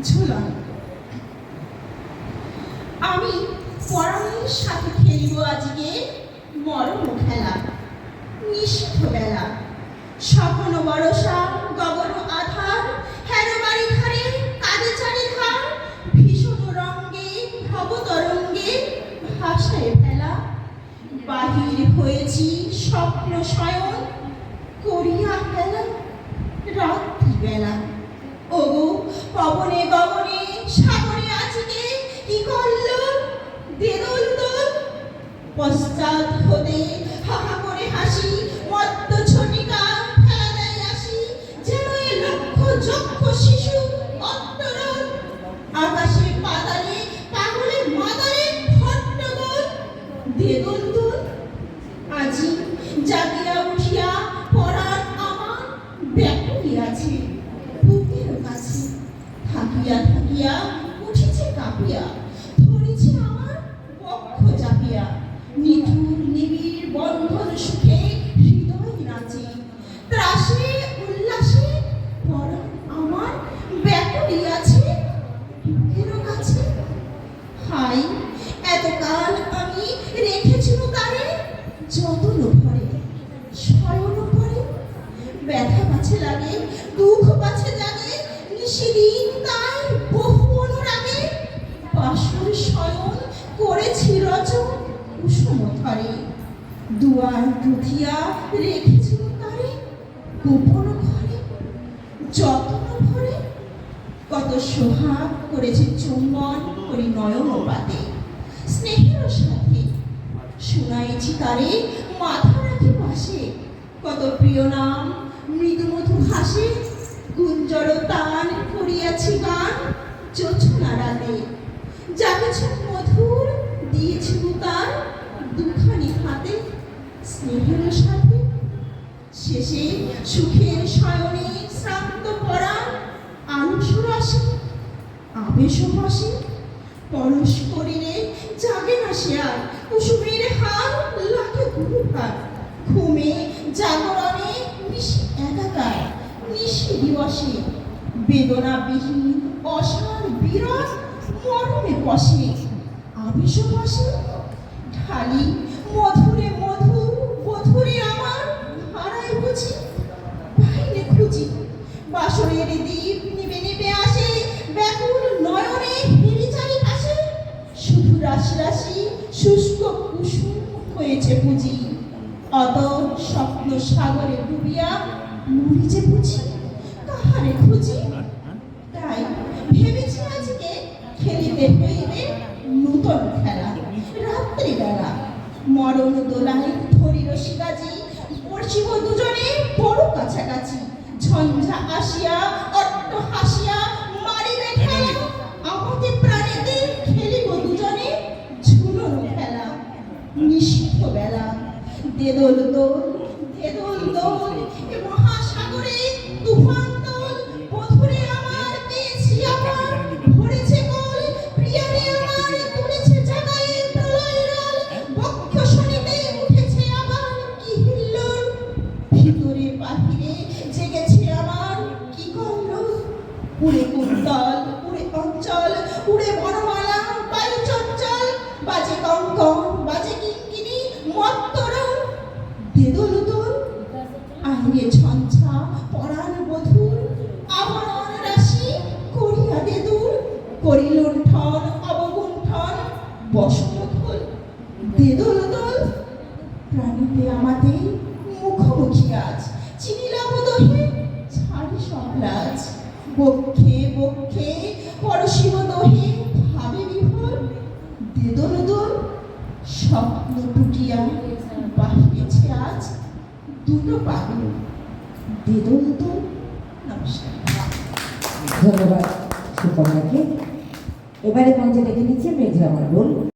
ঝুলন আমি পরাণের সাথে খেলিব আজকে মরণ খেলা নিষিদ্ধ বেলা স্বপ্ন বরসা গগন আধার হেরো বাড়ি ধারে কাঁদে চারি ধার ভীষণ রঙ্গে ভব তরঙ্গে ভাষায় ফেলা বাহির হয়েছি স্বপ্ন শয়ন, করিয়া ফেলা রাত্রিবেলা। ওগো, পবনে গগনে, সাগরে আজকে কি করল? দেদল দোল পশ্চাৎ হতে হাহা করে হাসি, মত্ত ছটিকা ফেলা দেয় আসি, যেন এ লক্ষ যক্ষ শিশু অন্তরল। আকাশে পাতালে পাগলে মাতালে হট্টগোল দেদল দোল আজি জাগিয়া উঠিয়া পরাণ আমার ব্যাকুলি আছে বুকের কাছে থাকিয়া থাকিয়া উঠিছে কাঁপিয়া, ধরেছে আমার বক্ষ চাপিয়া। নিবিড়, বন্ধন সুখে হৃদয় নাচে। ত্রাসে, উল্লাসে পরাণ আমার আছে কাছে। হাই, এতকাল আমি রেখেছিল তারে যতন ভরে শয়ন ভরে। ব্যথা পাছে লাগে, দুঃখ পাছে জাগে নিশিদিন তাই বহু অনুরাগে বাসর শয়ন করেছি রচন কুসুম ধরে দুয়ার পুথিয়া রেখেছিল তারে গোপন ঘরে, যত্ন ভরে কত সোহাগ করেছে চুম্বন করি নয়ন পাতে। স্নেহের সাথে শুনাইছি তারে মাথা রাখি পাশে, কত প্রিয় নাম মৃদু মধু হাসে, গুঞ্জর স্নেহের সাথে, শেষে সুখের শয়নে শ্রান্ত পরাণ আলস রাশি আবেশ হাসি পরশ করিলে জাগে না সে আর, কুসুমের হার লাগে গুরুভার। ঘুমে জাগরণে মিশি একাকার, নিশি দিবসে। বেদনাবিহীন, অসার বিরস মরমে বসে আবেশ বসে, ঢালি মধুরে মধুরে আমার হারাই বুঝি খুঁজি। বাসরের দ্বীপ নিবে নিবে আসে, ব্যাকুল নয়নে শুধু রাশি রাশি শুষ্ক কুসুম হয়েছে বুঝি। অত স্বপ্ন সাগরে ডুবিয়া মরিছে বুঝি। কাহারে খুঁজি? তাই ভেবেছি আজকে খেলিতে হইবে নূতন খেলা, রাত্রিবেলা। মরণ দোলাই পড়ছিব দুজনে বড় কাছাকাছি। ঝঞ্ঝা আসিয়া, অট্ট হাসিয়া, মারিবে খেলা। আমাদের প্রাণীতে খেলিব দুজনে? ঝুলন খেলা নিষিদ্ধ বেলা। দেদল দোল দেদল দোল এ উড়ে কুন্তল, উড়ে অঞ্চল উড়ে বনমালা বায়ু চঞ্চল। বাজে কঙ্কন, বাজে কিঙ্কিনি মত্তরণ দেদল দোল আহিরে ঝঞ্ঝা, পরাণ বধুর আবরণ রাশি, করিয়া দেদুর করিল ঠন অবগুণ্ঠন বসন্তধল দুটো পাগল। দোল নমস্কার। ধন্যবাদ সুকন্যাকে। এবারে মঞ্চে ডেকে নিচ্ছে মেঘলা মণ্ডল।